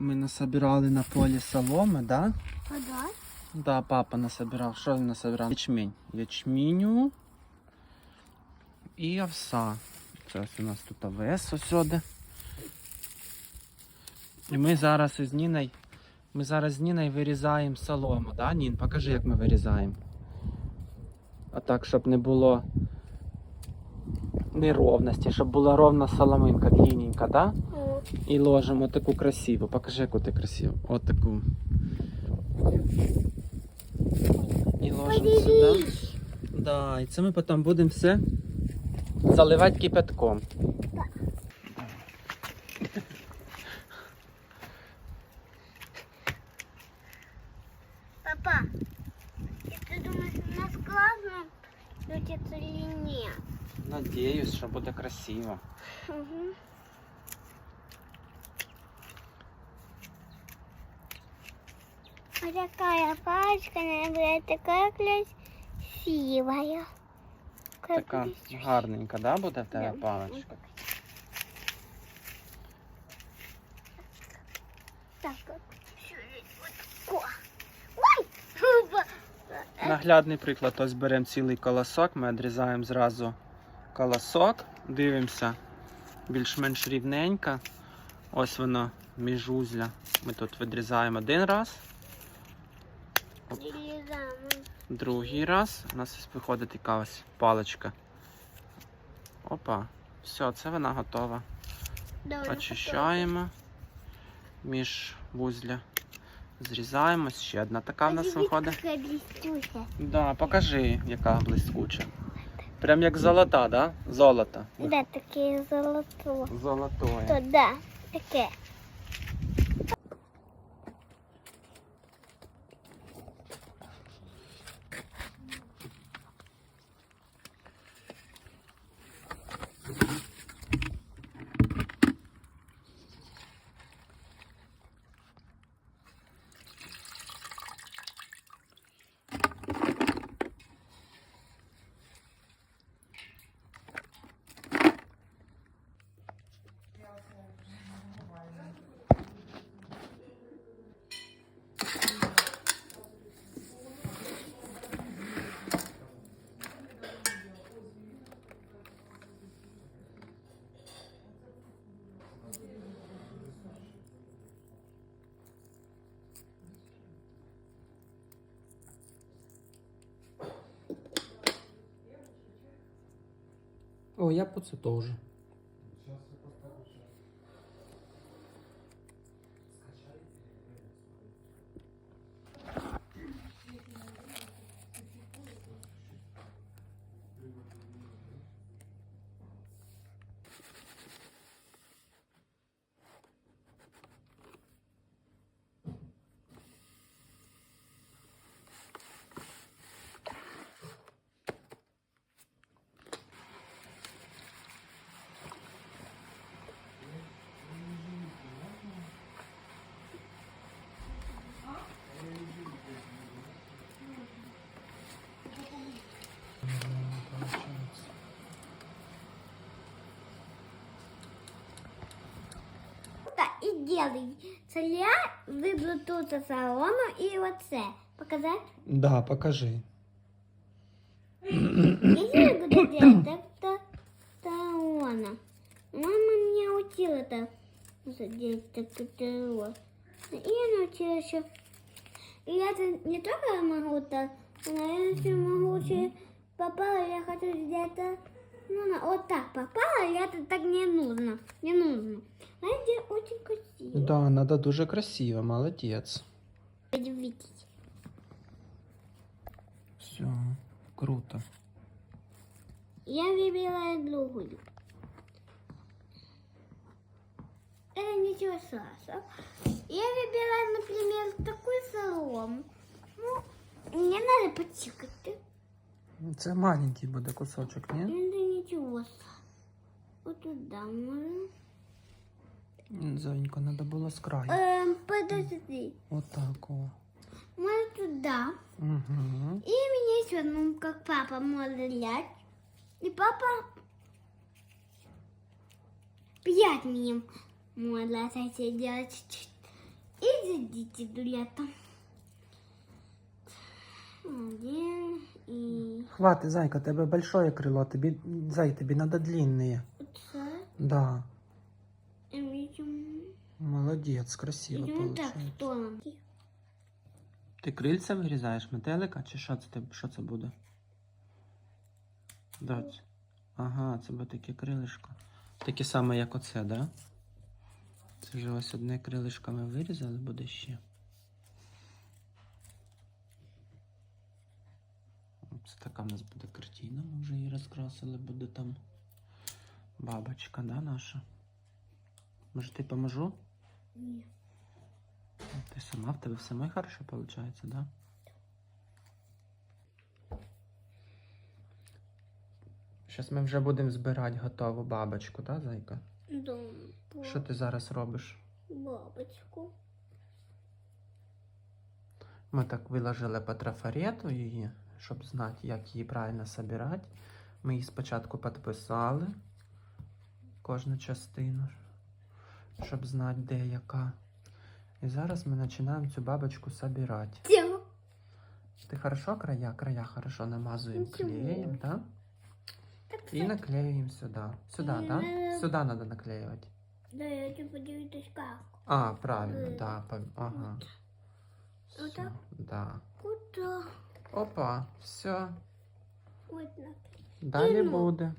Ми насобирали на полі соломи, да? Подай. Да, папа насобирав. Що він насобирав? Ячмінь. Ячміню і овса. Ось у нас тут овес осюди. І ми зараз із Ніною, ми зараз з Ніною вирізаємо солому, да, Нін? Покажи, як ми вирізаємо. А так, щоб не було неровності, щоб була ровна соломинка, длинненька, да? І ложимо таку красиву. Покажи, яку ти красиву. От таку. І ложимо сюди. Да, і це ми потім будемо все заливати кипятком. Папа, и ты думаешь, у нас классно крутится или нет? Надіюсь, що буде красиво. Угу. А такая пачка, наверное, такая красивая. Как Така гарненька, да, буде в тебе Да. паличка? Так, вот. вот такое. Ой! Наглядний приклад, ось беремо цілий колосок, ми відрізаємо зразу колосок, дивимося більш-менш рівненько. Ось воно міжузля. Ми тут відрізаємо один раз. Другий раз. У нас виходить така ось паличка. Опа, все, це вона готова. Давай, Очищаємо між вузля. Зрізаємо. Ще одна така в нас виходить. Блестючая. Да, покажи, яка блискуча. Прям як золота, да? Золото. Да, такие золотые. Золотое. То да, таке. О, я по це теж. І делай. Це я виберу тут солому і оце. Показати? Да, покажи. Если я буду делать, так то, то она. Мама меня учила так делать так это вот. И я научилась еще. И я это не только могу так, но я еще могу еще попала, я хочу сделать так. Ну, вот так попала, и это так не нужно. Не нужно. Это очень красиво. Да, надо дуже красиво, молодець. Видите. Все, круто. Я выбираю другую. Это ничего страшного. Я выбираю, например, такую солому. Ну, мне надо почикать. Це маленький буде кусочок, ні? Это ничего страшного. Вот туда можно. Зонько, треба було з краю. Эм, подожди. Отак о. Может туда. Угу. И меня еще, ну, как папа может лять. И папа пять мне может это делать. И зайдите дуля-то. Один и... Хватит, зайка, тебе большое крило, тобі, зай, тобі надо длинные. Это. Да. И видим... Молодець, красиво Идем получается. Ти крильця вирізаєш метелика, чи що це, що це буде? Доць. Ага, це буде таке крилишко. Таке саме, як оце, да? Це вже ось одне крилишко ми вирізали, буде ще. Це така в нас буде картина, ми вже її розкрасили, буде там бабочка, да, наша? Може, ти поможу? Нет. Ти сама в тебе все самой хорошо получается, да? Зараз ми вже будемо збирати готову бабочку, да, зайка? Дом. Що ти зараз робиш? Бабочку. Ми так виложили по трафарету її, щоб знати, як її правильно збирати. Ми її спочатку підписали кожну частину, щоб знати, де яка. І зараз ми починаємо цю бабочку збирати. Все. Ты хорошо края, края хорошо намазываем Ничего. клеем, да? Так, И наклеим сюда. Сюда, да? М. Сюда надо наклеивать. Да, я тебе поделюсь сказку. А, правильно, М. да. по- Ага. Вот Всё, так? Да. Куда? Опа, все. Вот так. Далі ну. буде.